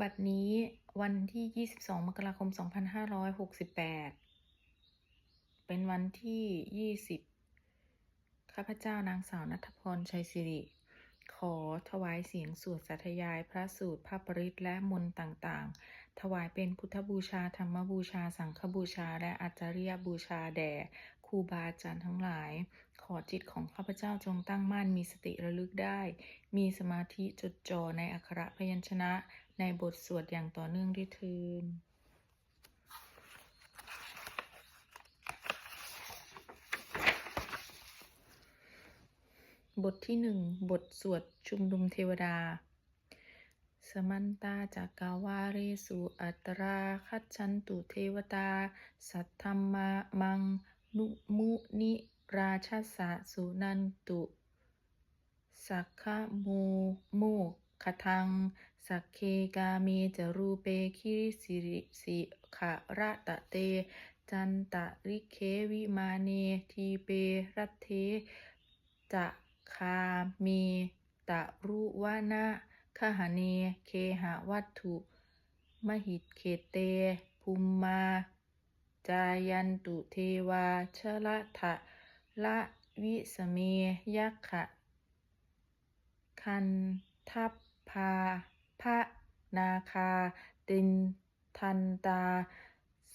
บัดนี้วันที่ 22 มกราคม 2568 เป็นวันที่ 20 ข้าพเจ้านางสาวนัทพร ชัยสิริ ขอถวายเสียงสวดสาธยายพระสูตรพระปริตและมนต์ต่างๆ ถวายเป็นพุทธบูชา ธรรมบูชา สังฆบูชา และอาจาริยบูชาแด่ครูบาอาจารย์ทั้งหลาย ขอจิตของข้าพเจ้าจงตั้งมั่นมีสติระลึกได้ มีสมาธิจดจ่อในอักขระพยัญชนะ ในบทสวดอย่างต่อเนื่องด้วยเทินบทที่หนึ่งบทสวดชุมนุมเทวดา สมันตาจากกาวาเรสุอัตราคัจฉันตุเทวตา สัทธรรมามัง นุมุนิราชสะสุนันตุ สักขโมโม คทัง สักเคกาเมจรูเปคิริสิริสิขะระตะเต จันตะริเควิมาเนทีเปรัตเทจะคาเมตะรุวานะคหเนเคหะวัตถุ มหิตเขเต ภูมมา จายันตุเทวาชละทะละวิสเมยักขะคันทัพ พาพระนาคา ตินทันตา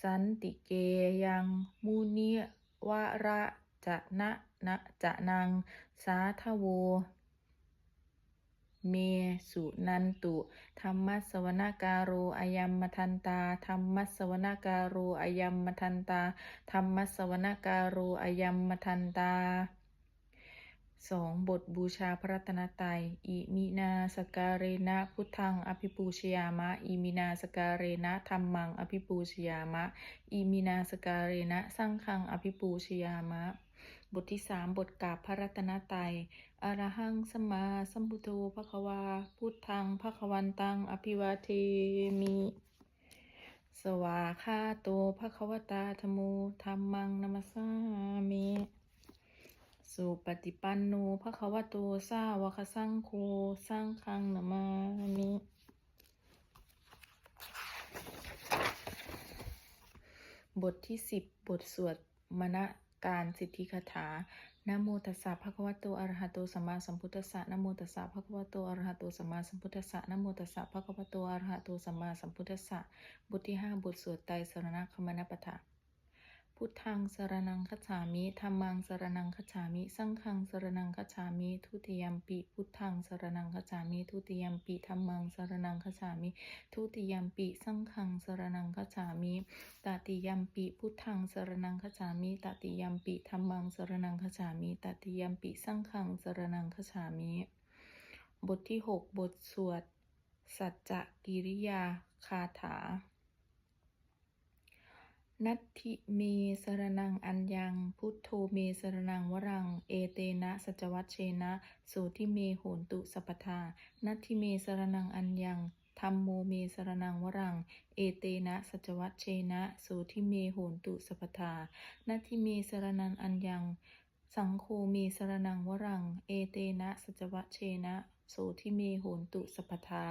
สันติเกยังมุนิวระจะนะนะจะนังสาทโว เมสุนันตุ ธรรมสวนาการโรอายัมมทันตา ธรรมสวนาการโรอายัมมทันตา ธรรมสวนาการโรอายัมมทันตา สองบทบูชาพระรัตนตรัย อิมินาสการเรนะพุทธังอภิปูชยามะ อิมินาสการเรนะธรรมังอภิปูชยามะ อิมินาสการเรนะสังฆังอภิปูชยามะ บทที่สามบทกราบพระรัตนตรัยอรหังสมมาสัมพุทโธภควา พุทธังภควันตังอภิวาเทมิ สวาคาโตภควตาธโมธรรมังนัมสสามิ สุปฏิปันโนภควโตสาวกสังโฆสังฆังนามามิบทที่สิบบทสวดมณการสิทธิคาถานะโมตัสสะภะคะวะโตอะระหะโตสัมมาสัมพุทธัสสะนะโมตัสสะภะคะวะโตอะระหะโตสัมมาสัมพุทธัสสะนะโมตัสสะภะคะวะโตอะระหะโตสัมมาสัมพุทธัสสะบทที่ห้าบทสวดไตรสรณคมนปทะ พุทธังสรนังคัจฉามิธัมมังสรนังคัจฉามิ สังฆังสรนังคัจฉามิ ทุติยมปิ พุทธังสรนังคัจฉามิ ทุติยมปิธัมมังสรนังคัจฉามิ ทุติยมปิ สังฆังสรนังคัจฉามิตติยมปิ พุทธังสรนังคัจฉามิตติยมปิธัมมังสรนังคัจฉามิตติยมปิ สังฆังสรนังคัจฉามิ บทที่หกบทสวด สัจจกิริยาคาถา นัตถิเมสรนังอัญญัง พุทโธเมสรนังวรัง เอเตนะสัจวัชเชนะ โสทิเมโหนตุสัพพทา นัตถิเมสรนังอัญญังธัมโมเมสรนังวรัง เอเตนะสัจวัชเชนะโสทิเมโหนตุสัพพทา นัตถิเมสรนังอัญญัง สังโฆเมสรนังวรัง เอเตนะสัจวัชเชนะ โสทิเมโหนตุสัพพทา